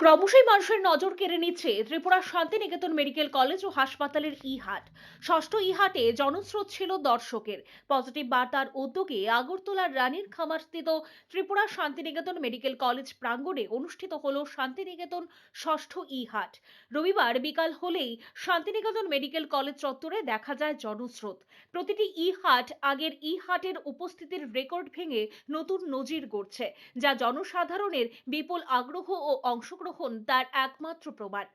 ক্রমশই মানুষের নজর কেড়ে নিচ্ছে ত্রিপুরার শান্তিনিকেতন মেডিকেল কলেজ ও হাসপাতালের ই হাট ষষ্ঠ ই হাটে জনস্রোত ছিল দর্শকের। পজিটিভ বার্তার উদ্যোগে আগরতলার রানীর খামারস্থিত ত্রিপুরা শান্তিনিকেতন মেডিকেল কলেজ প্রাঙ্গণে অনুষ্ঠিত হল শান্তিনিকেতন ষষ্ঠ ই হাট রবিবার বিকাল হলেই শান্তিনিকেতন মেডিকেল কলেজ চত্বরে দেখা যায় জনস্রোত। প্রতিটি ই হাট আগের ই হাটের উপস্থিতির রেকর্ড ভেঙে নতুন নজির গড়ছে, যা জনসাধারণের বিপুল আগ্রহ ও অংশগ্রহণ তার একমাত্র প্রমাণ।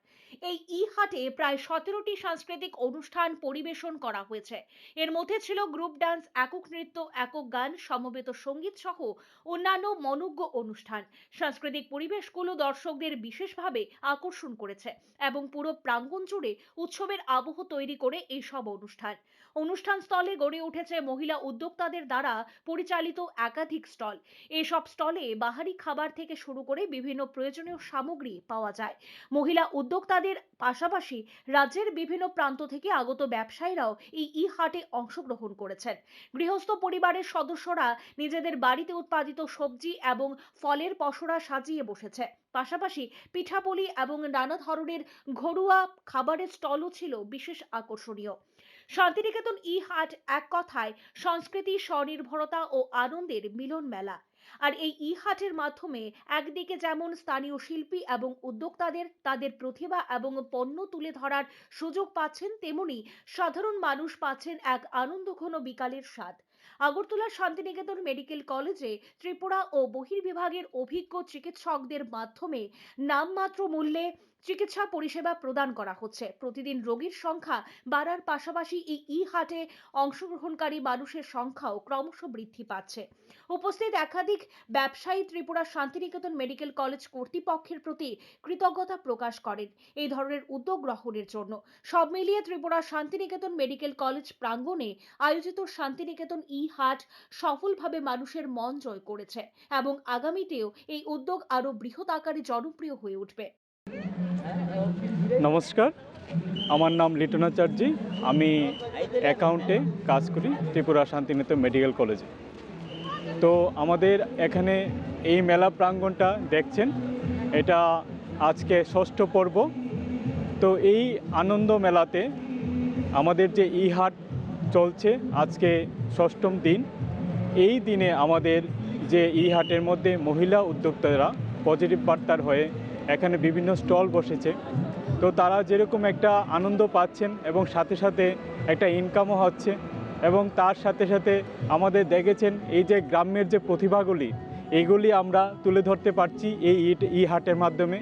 এই ই হাটে প্রায় সতেরোটি সাংস্কৃতিক অনুষ্ঠান পরিবেশন করা হয়েছে। এর মধ্যে ছিল গ্রুপ ডান্স একক নৃত্য, একক গান, সমবেত সংগীত সহ অন্যান্য মনোজ্ঞ অনুষ্ঠান। সাংস্কৃতিক পরিবেশগুলো দর্শকদের বিশেষভাবে আকর্ষণ করেছে এবং পুরো প্রাঙ্গণ জুড়ে উৎসবের আবহ তৈরি করে এইসব অনুষ্ঠান। অনুষ্ঠান স্থলে গড়ে উঠেছে মহিলা উদ্যোক্তাদের দ্বারা পরিচালিত একাধিক স্টল। এসব স্টলে বাহারি খাবার থেকে শুরু করে বিভিন্ন প্রয়োজনীয় সামগ্রী পাওয়া যায়। মহিলা উদ্যোক্তাদের পাশাপাশি রাজ্যের বিভিন্ন প্রান্ত থেকে আগত ব্যবসায়ীরাও এই ই হাটে অংশগ্রহণ করেছেন। গৃহস্থ পরিবারের সদস্যরা নিজেদের বাড়িতে উৎপাদিত সবজি এবং ফলের পসরা সাজিয়ে বসেছে। পাশাপাশি পিঠাপুলি এবং নানা ধরনের ঘরোয়া খাবারের স্টলও ছিল বিশেষ আকর্ষণীয়। শান্তিনিকেতন ই হাট এক কথায় সংস্কৃতি, স্বনির্ভরতা ও আনন্দের মিলন মেলা। আর এই ই হাটের মাধ্যমে একদিকে যেমন স্থানীয় শিল্পী এবং উদ্যোক্তাদের তাদের প্রতিভা এবং পণ্য তুলে ধরার সুযোগ পাচ্ছেন, তেমনি সাধারণ মানুষ পাচ্ছেন এক আনন্দঘন বিকালের স্বাদ। আগরতলা শান্তিনিকেতন মেডিকেল কলেজে ত্রিপুরা ও বহির্বিভাগের অভিজ্ঞ চিকিৎসকদের মাধ্যমে নামমাত্র মূল্যে চিকিৎসা পরিষেবা প্রদান করা হচ্ছে। প্রতিদিন রোগীর সংখ্যা বাড়ার পাশাপাশি এই ই হাটে অংশগ্রহণকারী মানুষের সংখ্যাও ক্রমশ বৃদ্ধি পাচ্ছে। উপস্থিত একাধিক ব্যবসায়ী ত্রিপুরা শান্তিনিকেতন মেডিকেল কলেজ কর্তৃপক্ষের প্রতি কৃতজ্ঞতা প্রকাশ করেন। এই ধরনের উদ্যোগ গ্রহণের জন্য সব মিলিয়ে ত্রিপুরা শান্তিনিকেতন মেডিকেল কলেজ প্রাঙ্গণে আয়োজিত শান্তিনিকেতন ই হাট সফলভাবে মানুষের মন জয় করেছে এবং আগামীতেও এই উদ্যোগ আরও বৃহৎ আকারে জনপ্রিয় হয়ে উঠবে। নমস্কার, আমার নাম লিটন আচার্যি। আমি অ্যাকাউন্টে কাজ করি ত্রিপুরা শান্তিনিকেতন মেডিকেল কলেজে। তো আমাদের এখানে এই মেলা প্রাঙ্গণটা দেখছেন, এটা আজকে ষষ্ঠ পর্ব। তো এই আনন্দ মেলাতে আমাদের যে ই হাট চলছে আজকে ষষ্ঠম দিন, এই দিনে আমাদের যে ই হাটের মধ্যে মহিলা উদ্যোক্তারা পজিটিভ বার্তার হয়ে এখানে বিভিন্ন স্টল বসেছে। তো তারা যেরকম একটা আনন্দ পাচ্ছেন এবং সাথে সাথে একটা ইনকামও হচ্ছে এবং তার সাথে সাথে আমাদের দেখেছেন এই যে গ্রামের যে প্রতিভাগুলি, এইগুলি আমরা তুলে ধরতে পারছি এই ইট- ই হাটের মাধ্যমে।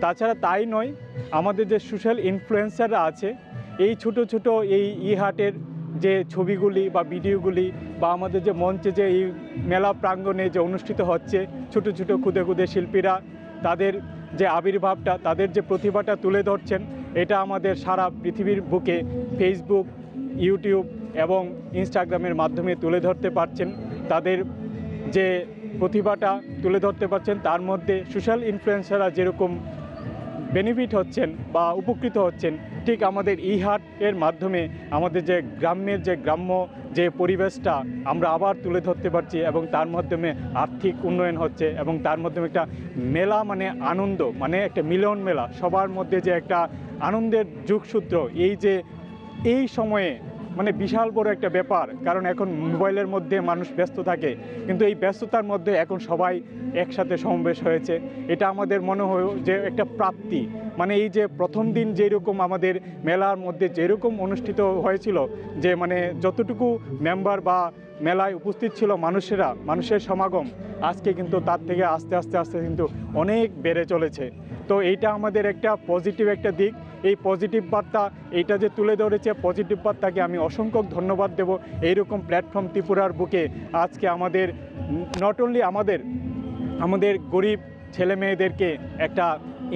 তাছাড়া তাই নয়, আমাদের যে সোশ্যাল ইনফ্লুয়েন্সাররা আছে, এই ছোট ছোট এই ই হাটের যে ছবিগুলি বা ভিডিওগুলি বা আমাদের যে মঞ্চে যে এই মেলা প্রাঙ্গণে যে অনুষ্ঠিত হচ্ছে, ছোট ছোট ক্ষুদে ক্ষুদে শিল্পীরা, তাদের যে আবির্ভাবটা, তাদের যে প্রতিভাটা তুলে ধরছেন, এটা আমাদের সারা পৃথিবীর বুকে ফেসবুক ইউটিউব এবং ইনস্টাগ্রামের মাধ্যমে তুলে ধরতে পারছেন। তাদের যে প্রতিভাটা তুলে ধরতে পারছেন, তার মধ্যে সোশ্যাল ইনফ্লুয়েন্সাররা যেরকম বেনিফিট হচ্ছেন বা উপকৃত হচ্ছেন, ঠিক আমাদের ই এর মাধ্যমে আমাদের যে গ্রামের যে গ্রাম্য যে পরিবেশটা আমরা আবার তুলে ধরতে পারছি এবং তার মাধ্যমে আর্থিক উন্নয়ন হচ্ছে এবং তার মাধ্যমে একটা মেলা মানে আনন্দ মানে একটা মিলন মেলা, সবার মধ্যে যে একটা আনন্দের যুগসূত্র, এই যে এই সময়ে মানে বিশাল বড় একটা ব্যাপার, কারণ এখন মোবাইলের মধ্যে মানুষ ব্যস্ত থাকে, কিন্তু এই ব্যস্ততার মধ্যে এখন সবাই একসাথে সমাবেশ হয়েছে। এটা আমাদের মনে হয় যে একটা প্রাপ্তি। মানে এই যে প্রথম দিন যেরকম আমাদের মেলার মধ্যে যেরকম অনুষ্ঠিত হয়েছিল, যে মানে যতটুকু মেম্বার বা মেলায় উপস্থিত ছিল মানুষেরা, মানুষের সমাগম, আজকে কিন্তু তার থেকে আস্তে আস্তে আস্তে কিন্তু অনেক বেড়ে চলেছে। তো এইটা আমাদের একটা পজিটিভ একটা দিক। এই পজিটিভ বার্তা এইটা যে তুলে ধরেছে পজিটিভ বার্তাকে আমি অসংখ্য ধন্যবাদ দেব। এইরকম প্ল্যাটফর্ম ত্রিপুরার বুকে আজকে আমাদের নট অনলি আমাদের আমাদের গরিব ছেলে মেয়েদেরকে একটা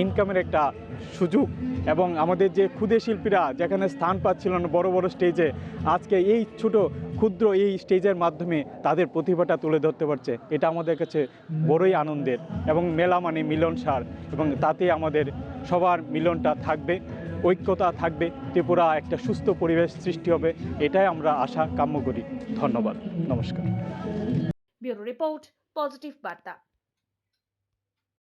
ইনকামের একটা সুযোগ এবং আমাদের যে ক্ষুদে শিল্পীরা যেখানে স্থান পাচ্ছিল না বড় বড় স্টেজে আজকে এই ছোট, ক্ষুদ্র এই স্টেজের মাধ্যমে তাদের প্রতিভাটা তুলে ধরতে পারছে। এটা আমাদের কাছে বড়ই আনন্দের এবং মেলা মানে মিলনসার এবং তাতে আমাদের সবার মিলনটা থাকবে। ঐক্যতা থাকবে, ত্রিপুরা একটা সুস্থ পরিবেশ সৃষ্টি হবে, এটাই আমরা আশা কাম্য করি। ধন্যবাদ। নমস্কার। রিপোর্ট, পজিটিভ বার্তা।